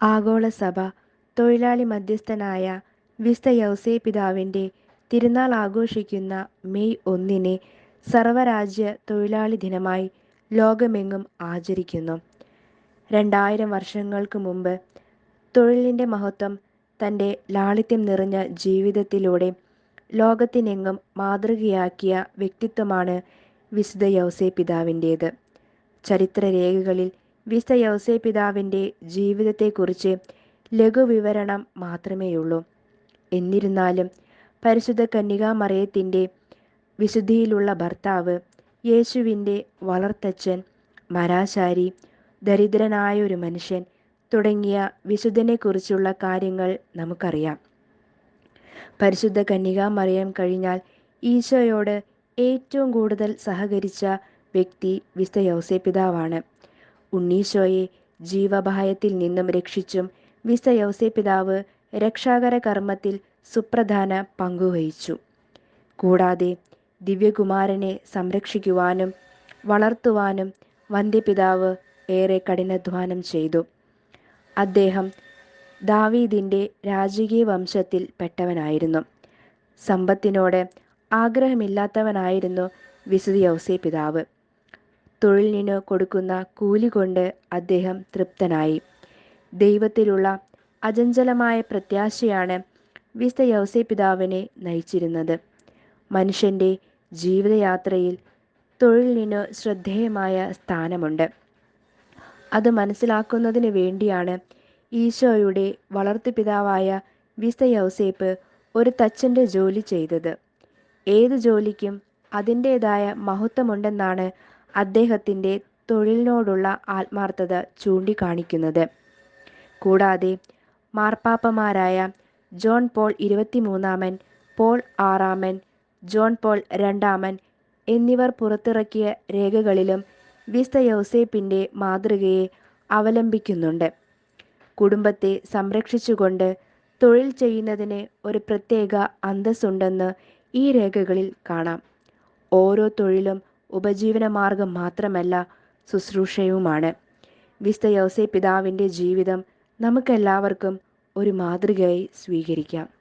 ആഗോളസഭ തൊഴിലാളി മധ്യസ്ഥനായ വിസ്ത യൗസേ പിതാവിന്റെ തിരുനാൾ ആഘോഷിക്കുന്ന മെയ് ഒന്നിനെ സർവരാജ്യ തൊഴിലാളി ദിനമായി ലോകമെങ്ങും ആചരിക്കുന്നു. രണ്ടായിരം വർഷങ്ങൾക്ക് മുമ്പ് തൊഴിലിന്റെ മഹത്വം തന്റെ ലാളിത്യം നിറഞ്ഞ ജീവിതത്തിലൂടെ ലോകത്തിനെങ്ങും മാതൃകയാക്കിയ വ്യക്തിത്വമാണ് വിശുദ്ധ യൗസേ പിതാവിന്റേത്. ചരിത്രരേഖകളിൽ വിസ്ത യൗസേ പിതാവിന്റെ ജീവിതത്തെക്കുറിച്ച് ലഘുവിവരണം മാത്രമേയുള്ളൂ. എന്നിരുന്നാലും പരിശുദ്ധ കന്യകാമറിയത്തിന്റെ വിശുദ്ധിയിലുള്ള ഭർത്താവ്, യേശുവിന്റെ വളർത്തച്ഛൻ, മരാശാരി, ദരിദ്രനായ ഒരു മനുഷ്യൻ തുടങ്ങിയ വിശുദ്ധനെക്കുറിച്ചുള്ള കാര്യങ്ങൾ നമുക്കറിയാം. പരിശുദ്ധ കന്യകാമറിയം കഴിഞ്ഞാൽ ഈശോയോട് ഏറ്റവും കൂടുതൽ സഹകരിച്ച വ്യക്തി വിശുദ്ധ യൗസേ പിതാവാണ്. ഉണ്ണീശോയെ ജീവഭയത്തിൽ നിന്നും രക്ഷിച്ചും വിസ്ത യൗസേ പിതാവ് രക്ഷാകര കർമ്മത്തിൽ സുപ്രധാന പങ്കുവഹിച്ചു. കൂടാതെ ദിവ്യകുമാരനെ സംരക്ഷിക്കുവാനും വളർത്തുവാനും വന്ധ്യപിതാവ് ഏറെ കഠിനാധ്വാനം ചെയ്തു. അദ്ദേഹം ദാവീദിന്റെ രാജകീയ വംശത്തിൽ പെട്ടവനായിരുന്നു. സമ്പത്തിനോട് ആഗ്രഹമില്ലാത്തവനായിരുന്നു വിശുദ്ധ യൗസേ പിതാവ്. തൊഴിലിനു കൊടുക്കുന്ന കൂലി കൊണ്ട് അദ്ദേഹം തൃപ്തനായി. ദൈവത്തിലുള്ള അചഞ്ചലമായ പ്രത്യാശയാണ് വിസ്ത യൗസേ പിതാവിനെ നയിച്ചിരുന്നത്. മനുഷ്യന്റെ ജീവിതയാത്രയിൽ തൊഴിലിനു ശ്രദ്ധേയമായ സ്ഥാനമുണ്ട്. അത് മനസ്സിലാക്കുന്നതിന് വേണ്ടിയാണ് ഈശോയുടെ വളർത്തുപിതാവായ വിസ്ത യൗസേപ്പ് ഒരു തച്ചന്റെ ജോലി ചെയ്തത്. ഏത് ജോലിക്കും അതിന്റേതായ മഹത്വമുണ്ടെന്നാണ് അദ്ദേഹത്തിന്റെ തൊഴിലിനോടുള്ള ആത്മാർത്ഥത ചൂണ്ടിക്കാണിക്കുന്നത്. കൂടാതെ മാർപ്പാപ്പമാരായ ജോൺ പോൾ ഇരുപത്തിമൂന്നാമൻ, പോൾ ആറാമൻ, ജോൺ പോൾ രണ്ടാമൻ എന്നിവർ പുറത്തിറക്കിയ രേഖകളിലും വിസ്ത യൗസേപ്പിന്റെ മാതൃകയെ അവലംബിക്കുന്നുണ്ട്. കുടുംബത്തെ സംരക്ഷിച്ചുകൊണ്ട് തൊഴിൽ ചെയ്യുന്നതിന് ഒരു പ്രത്യേക അന്തസ്സുണ്ടെന്ന് ഈ രേഖകളിൽ കാണാം. ഓരോ തൊഴിലും ഉപജീവനമാർഗം മാത്രമല്ല, ശുശ്രൂഷയുമാണ്. വിസ്ത യൗസേ പിതാവിന്റെ ജീവിതം നമുക്കെല്ലാവർക്കും ഒരു മാതൃകയായി സ്വീകരിക്കാം.